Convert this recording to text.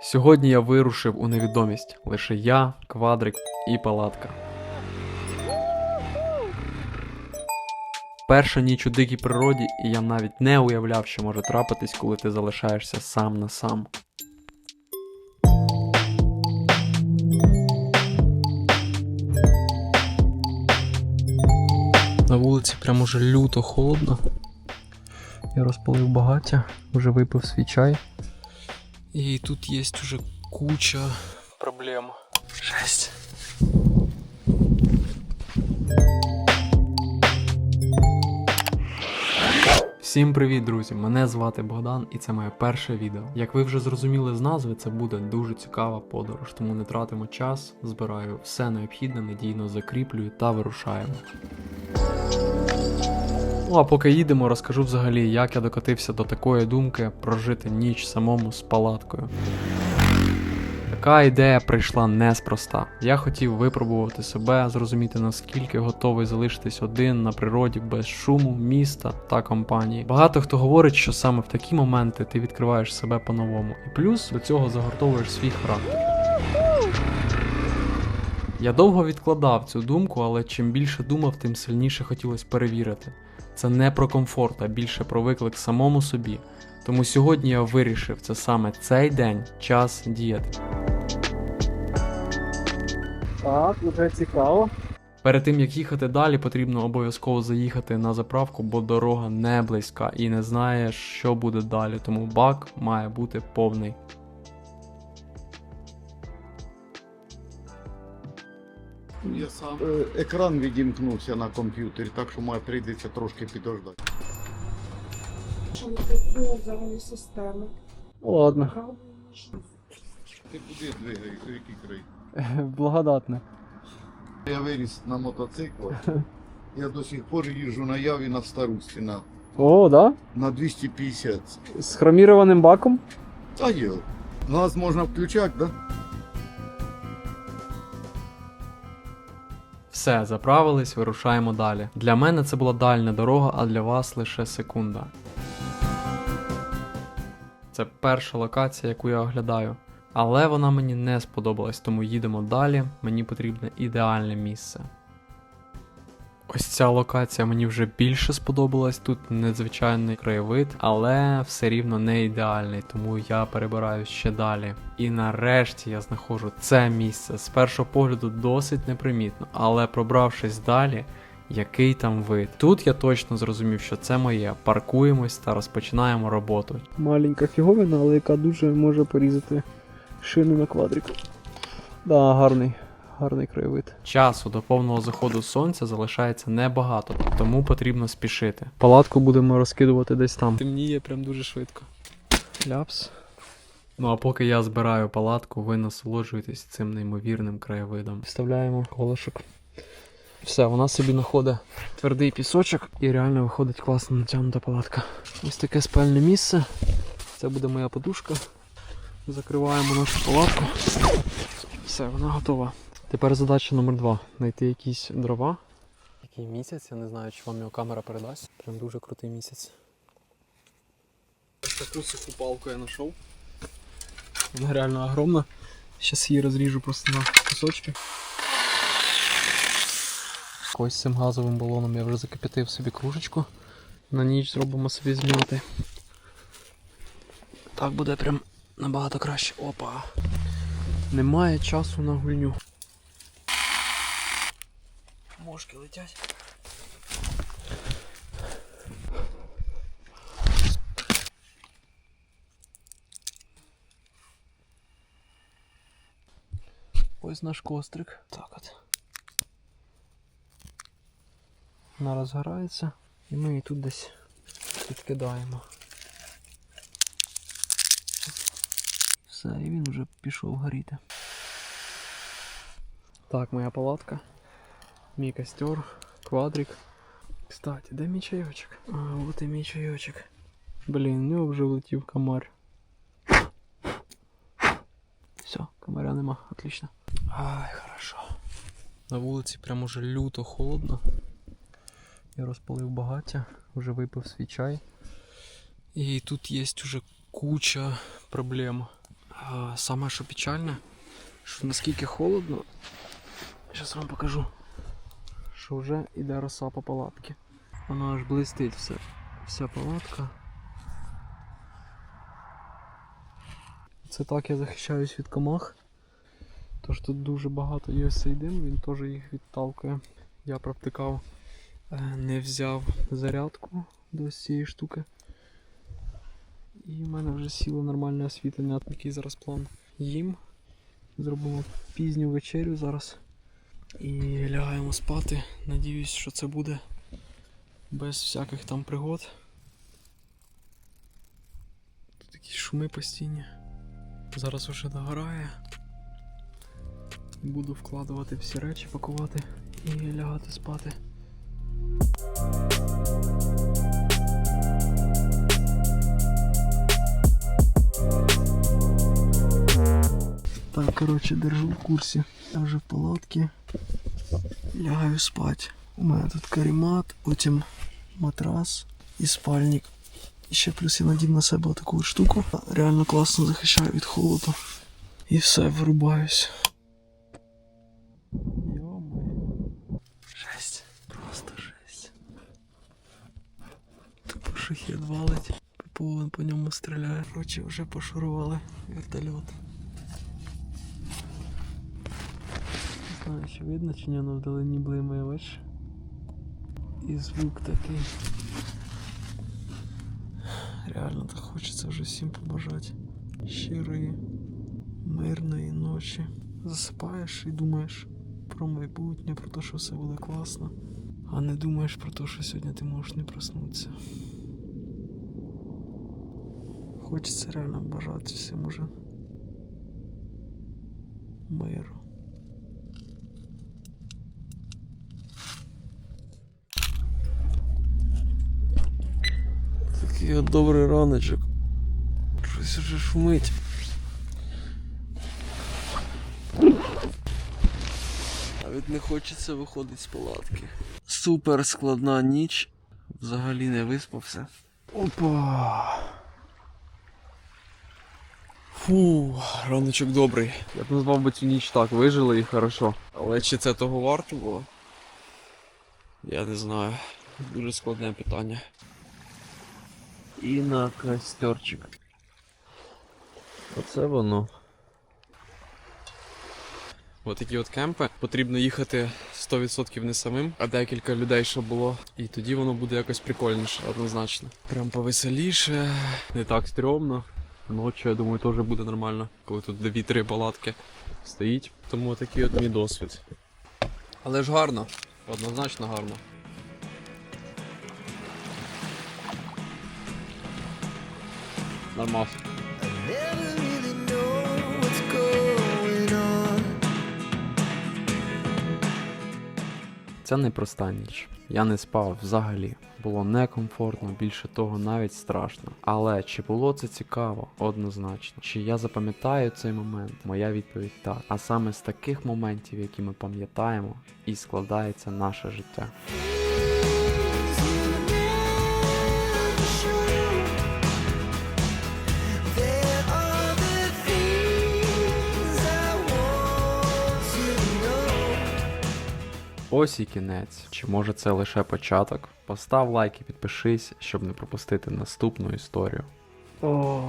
Сьогодні я вирушив у невідомість. Лише я, квадрик і палатка. Перша ніч у дикій природі, і я навіть не уявляв, що може трапитись, коли ти залишаєшся сам на сам. На вулиці прям уже люто холодно. Я розпалив багаття, вже випив свій чай. І тут є уже куча проблем. Жесть. Всім привіт, друзі! Мене звати Богдан, і це моє перше відео. Як ви вже зрозуміли з назви, це буде дуже цікава подорож, тому не тратимо час, збираю все необхідне, надійно закріплюю та вирушаємо. Ну а поки їдемо, розкажу взагалі, як я докотився до такої думки прожити ніч самому з палаткою. Така ідея прийшла неспроста. Я хотів випробувати себе, зрозуміти наскільки готовий залишитись один на природі без шуму, міста та компанії. Багато хто говорить, що саме в такі моменти ти відкриваєш себе по-новому, і плюс до цього загортовуєш свій характер. Я довго відкладав цю думку, але чим більше думав, тим сильніше хотілося перевірити. Це не про комфорт, а більше про виклик самому собі. Тому сьогодні я вирішив, це саме цей день час діяти. Так, вже цікаво. Перед тим як їхати далі, потрібно обов'язково заїхати на заправку, бо дорога не близька і не знаєш, що буде далі, тому бак має бути повний. Я сам. Е, Екран відімкнувся на комп'ютері, так що має прийдеться трошки підождати. що не працює взагалі система. Ладно, Ти куди двигаєш, у який край? благодатне. Я виріс на мотоциклах. Я до сих пор їжджу на яві на старості на, О, да? на 250. З хромірованим баком. Та є. Газ можна включати, да? Все, заправились, вирушаємо далі. Для мене це була дальня дорога, а для вас лише секунда. Це перша локація, яку я оглядаю. Але вона мені не сподобалась, тому їдемо далі. Мені потрібне ідеальне місце. Ось ця локація мені вже більше сподобалась. Тут надзвичайний краєвид, але все рівно не ідеальний, тому я перебираю ще далі. І нарешті я знаходжу це місце. З першого погляду досить непримітно, але пробравшись далі, який там вид. Тут я точно зрозумів, що це моє. Паркуємось та розпочинаємо роботу. Маленька фіговина, але яка дуже може порізати шину на квадрику. Да, гарний, гарний краєвид. Часу до повного заходу сонця залишається небагато, тому потрібно спішити. Палатку будемо розкидувати десь там. Темніє прям дуже швидко. Ляпс. Ну а поки я збираю палатку, ви насолоджуєтесь цим неймовірним краєвидом. Вставляємо колишок. Все, вона собі знаходить твердий пісочок і реально виходить класно натягнута палатка. Ось таке спальне місце. Це буде моя подушка. Закриваємо нашу палатку. Все, вона готова. Тепер задача номер два знайти якісь дрова. Який місяць, я не знаю, чи вам його камера передасть. Прям дуже крутий місяць. Таку суху палку я знайшов. Вона реально огромна. Зараз її розріжу просто на кусочки. Ось цим газовим балоном я вже закипятив собі кружечку. На ніч зробимо собі зміти. Так буде прям набагато краще. Опа. Немає часу на гульню. Мошки летять. Ось наш кострик. Так от. Вона розгорається і ми її тут десь підкидаємо. Все, і він вже пішов горіти. Так, моя палатка. Мій костер, квадрик. Кстати, де мій чайочок? А, от і мій чайочок. Блін, в нього вже влетів комар. Все, комаря нема, отлично. Ай, хорошо. На вулиці прям уже люто холодно. Я розпалив багаття, вже випив свій чай. І тут є уже куча проблем. А, саме що печальне, що наскільки холодно. Зараз вам покажу. Що вже іде роса по палатці. Вона аж блистить все. Вся палатка. Це так я захищаюсь від комах. Тож тут дуже багато є ось він теж їх відталкує. Я провтикав, е, не взяв зарядку до цієї штуки. І в мене вже сіло нормальне освітлення, такий зараз план їм. Зробимо пізню вечерю зараз. І лягаємо спати. Надіюсь, що це буде без всяких там пригод. Тут такі шуми постійні. Зараз вже догорає. Буду вкладувати всі речі, пакувати і лягати спати. Так, коротше, держу в курсі. Я вже в палатці. Лягаю спать. У мене тут каремат, потім матрас і спальник. І ще плюс я надів на себе таку штуку. Реально класно захищаю від холоду. І все, вирубаюсь. Жесть. Просто жесть. Тупо шахет валить. ППО по ньому стріляє. Короче, вже пошурували вертольот. Знаю, видно, чи ні, але вдалині блимає, бачиш? І звук такий. Реально так хочеться вже всім побажати. Щирої, мирної ночі. Засипаєш і думаєш про майбутнє, про те, що все буде класно. А не думаєш про те, що сьогодні ти можеш не проснутися. Хочеться реально бажати всім уже миру. Такий от добрий раночок. Щось уже шумить. Навіть не хочеться виходити з палатки. Супер складна ніч. Взагалі не виспався. Опа. Фу, раночок добрий. Я б назвав би цю ніч так, вижили і хорошо. Але чи це того варто було? Я не знаю. Дуже складне питання. І на костерчик. Оце воно. Ось такі от кемпи. Потрібно їхати 100% не самим, а декілька людей, щоб було. І тоді воно буде якось прикольніше, однозначно. Прям повеселіше, не так стрьомно. Ночі, я думаю, теж буде нормально, коли тут дві-три палатки стоїть. Тому такий от мій досвід. Але ж гарно, однозначно гарно. Нормас. Це непроста ніч. Я не спав взагалі. Було некомфортно, більше того, навіть страшно. Але чи було це цікаво? Однозначно. Чи я запам'ятаю цей момент? Моя відповідь так. А саме з таких моментів, які ми пам'ятаємо, і складається наше життя. Ось і кінець. Чи може це лише початок? Постав лайк і підпишись, щоб не пропустити наступну історію. О,